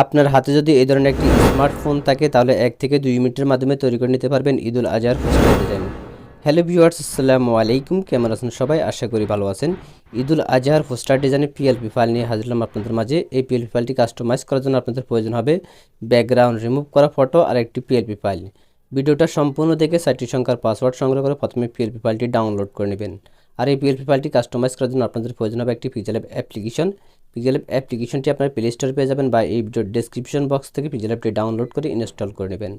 আপনার হাতে যদি এই ধরনের একটি স্মার্টফোন থাকে, তাহলে এক থেকে দুই মিনিটের মাধ্যমে তৈরি করে নিতে পারবেন ঈদুল আজহার পোস্টার ডিজাইন। হ্যালো ভিউয়ার্স, আসসালামু আলাইকুম। কেমন আছেন সবাই? আশা করি ভালো আছেন। ঈদুল আজহার পোস্টার ডিজাইনের পিএলপি ফাইল নিয়ে হাজির হলাম আপনাদের মাঝে। এই পিএলপি ফাইলটি কাস্টমাইজ করার জন্য আপনাদের প্রয়োজন হবে ব্যাকগ্রাউন্ড রিমুভ করা ফটো আর একটি পিএলপি ফাইল ভিডিওটা সম্পূর্ণ দেখে সাইটটি সংখ্যার পাসওয়ার্ড সংগ্রহ করে প্রথমে পিএলপি ফাইলটি ডাউনলোড করে নেবেন। আর এই পিএলপি ফাইলটি কাস্টমাইজ করার জন্য আপনাদের প্রয়োজন হবে একটি পিজেলএপ অ্যাপ্লিকেশন পিজেলএপ অ্যাপ্লিকেশনটি আপনার প্লে স্টোরে পেয়ে যাবেন বা এই ভিডিওর ডেসক্রিপশন বক্স থেকে পিজেলএপটি ডাউনলোড করে ইনস্টল করে নেবেন।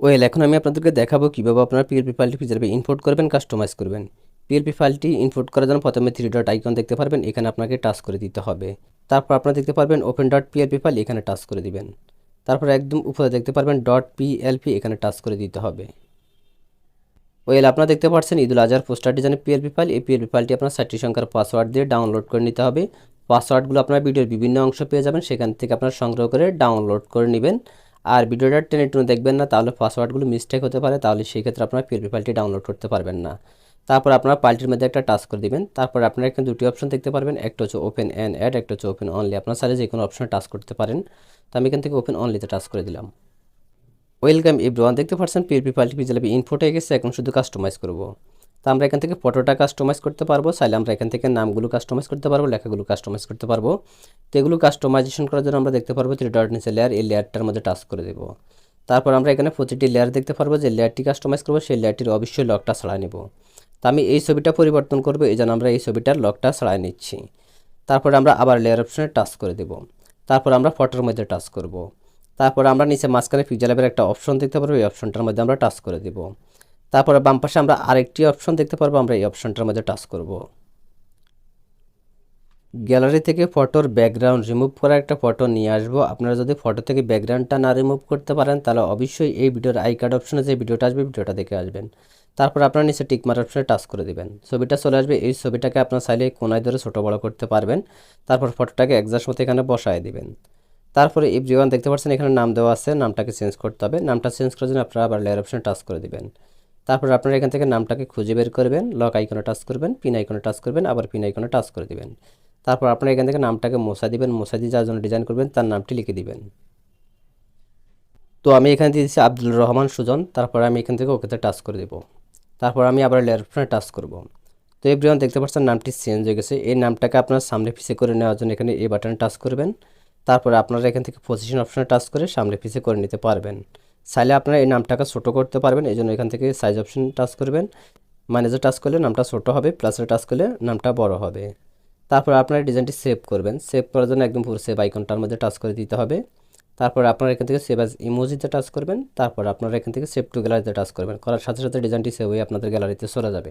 ওয়েল এখন আমি আপনাদেরকে দেখাবো কীভাবে আপনারা পিএলপি ফাইলটি পিজেলএপে ইনপোর্ট করবেন কাস্টমাইজ করবেন। পিএলপি ফাইলটি ইনপোর্ট করার জন্য প্রথমে থ্রি ডট আইকন দেখতে পারবেন, এখানে আপনাকে টাচ করে দিতে হবে। তারপর আপনারা দেখতে পারবেন ওপেন ডট পিএলপি ফাইল এখানে টাচ করে দিবেন। তারপর একদম উপরে দেখতে পারবেন ডট পিএলপি এখানে টাচ করে দিতে হবে। ওয়েল, আপনারা দেখতে পাচ্ছেন ঈদুল আজহার পোস্টার ডিজাইনের পিএলপি ফাইল এই পিএলপি ফাইলটি আপনার ষাটটি সংখ্যার পাসওয়ার্ড দিয়ে ডাউনলোড করে নিতে হবে। পাসওয়ার্ডগুলো আপনার ভিডিওর বিভিন্ন অংশ পেয়ে যাবেন, সেখান থেকে আপনার সংগ্রহ করে ডাউনলোড করে নেবেন। আর ভিডিওটা টেনে টুনে দেখবেন না, তাহলে পাসওয়ার্ডগুলো মিস্টেক হতে পারে, তাহলে সেই ক্ষেত্রে আপনার পিএলপি ফাইলটি ডাউনলোড করতে পারবেন না। তারপর আপনার ফাইলটির মধ্যে একটা টাচ করে দিবেন, তারপর আপনারা এখানে দুটি অপশন দেখতে পারবেন, একটা হচ্ছে ওপেন অ্যান্ড অ্যাড একটা হচ্ছে ওপেন অনলি আপনার সাইডে যে কোনো অপশনে টাচ করতে পারেন। তো আমি এখান থেকে ওপেন অনলিতে টাচ করে দিলাম। ওয়েলকাম এভরিওয়ান, দেখতে পাচ্ছেন পিএলপি ফাইলটি পিজেলাপি ইনফোটে গেছে এখন শুধু কাস্টমাইজ করব। তো আমরা এখান থেকে ফটোটা কাস্টমাইজ করতে পারব, চাইলে আমরা এখান থেকে নামগুলো কাস্টমাইজ করতে পারব, লেখাগুলো কাস্টমাইজ করতে পারব। তো এগুলো কাস্টমাইজেশন করার জন্য আমরা দেখতে পারব থ্রি নিচে লেয়ার এই লেয়ারটার মধ্যে টাচ করে দেবো। তারপর আমরা এখানে প্রতিটি লেয়ার দেখতে পারব, যে লেয়ারটি কাস্টমাইজ করব, সেই লেয়ারটির অবশ্যই লকটা ছাড়াই নেব। তো আমি এই ছবিটা পরিবর্তন করব, এই জন্য আমরা এই ছবিটার লকটা ছাড়াই নিচ্ছি। তারপরে আমরা আবার লেয়ার অপশনে টাচ করে দেব। তারপর আমরা ফটোর মধ্যে টাচ করব। তারপর আমরা নিচে মাঝখানে পিজালাবের একটা অপশন দেখতে পারব, এই অপশনটার মধ্যে আমরা টাচ করে দেব। তারপরে বাম পাশে আমরা আরেকটি অপশন দেখতে পারব, আমরা এই অপশনটার মধ্যে টাচ করব। গ্যালারি থেকে ফটোর ব্যাকগ্রাউন্ড রিমুভ করা একটা ফটো নিয়ে আসব। আপনারা যদি ফটো থেকে ব্যাকগ্রাউন্ডটা না রিমুভ করতে পারেন, তাহলে অবশ্যই এই ভিডিওর আই কার্ড অপশনে যে ভিডিওটা আসবে, ভিডিওটা দেখে আসবেন। তারপর আপনার নিচে টিকমার অপশনে টাচ করে দেবেন। ছবিটা চলে আসবে, এই ছবিটাকে আপনার চাইলে কোনায় ধরে ছোটো বড়ো করতে পারবেন। তারপর ফটোটাকে একজাস্ট মতো এখানে বসায় দিবেন। তারপরে এভরিওয়ান দেখতে পাচ্ছেন এখানে নাম দেওয়া আছে, নামটাকে চেঞ্জ করতে হবে। নামটা চেঞ্জ করার জন্য আপনারা আবার লেয়ার অপশনে টাচ করে দেবেন। তারপর আপনারা এখান থেকে নামটাকে খুঁজে বের করবেন লক আইকনে টাচ করবেন পিন আইকনে টাচ করবেন, আবার পিন আইকনে টাচ করে দেবেন। তারপর আপনারা এখান থেকে নামটাকে মোছা দিবেন, মোছা দিয়ে যার জন্য ডিজাইন করবেন তার নামটি লিখে দিবেন। তো আমি এখানে দিয়েছি আব্দুল রহমান সুজন, তারপর আমি এখান থেকে ওকেতে টাচ করে দেব। তারপর আমি আবার লেয়ার অপশনে টাচ করব। তো এভরিওয়ান দেখতে পাচ্ছেন নামটি চেঞ্জ হয়ে গেছে। এই নামটাকে আপনার সামনে পিছিয়ে করে নেওয়ার জন্য এখানে এই বাটনে টাচ করবেন। তারপরে আপনারা এখান থেকে পজিশন অপশনে টাচ করে সামনে পিছিয়ে করে নিতে পারবেন। চাইলে আপনারা এই নামটাকে ছোটো করতে পারবেন এই জন্য এখান থেকে সাইজ অপশন টাচ করবেন। মাইনাসে টাচ করলে নামটা ছোটো হবে প্লাসে টাচ করলে নামটা বড় হবে। তারপর আপনারা ডিজাইনটি সেভ করবেন। সেভ করার জন্য একদম পুরো সেভ আইকনটার মধ্যে টাচ করে দিতে হবে। তারপর আপনারা এখান থেকে সেভ অ্যাজ ইমোজিতে টাচ করবেন। তারপর আপনারা এখান থেকে সেভ টু গ্যালারিতে টাচ করবেন। করার সাথে সাথে ডিজাইনটি সেভ হয়ে আপনাদের গ্যালারিতে চলে যাবে।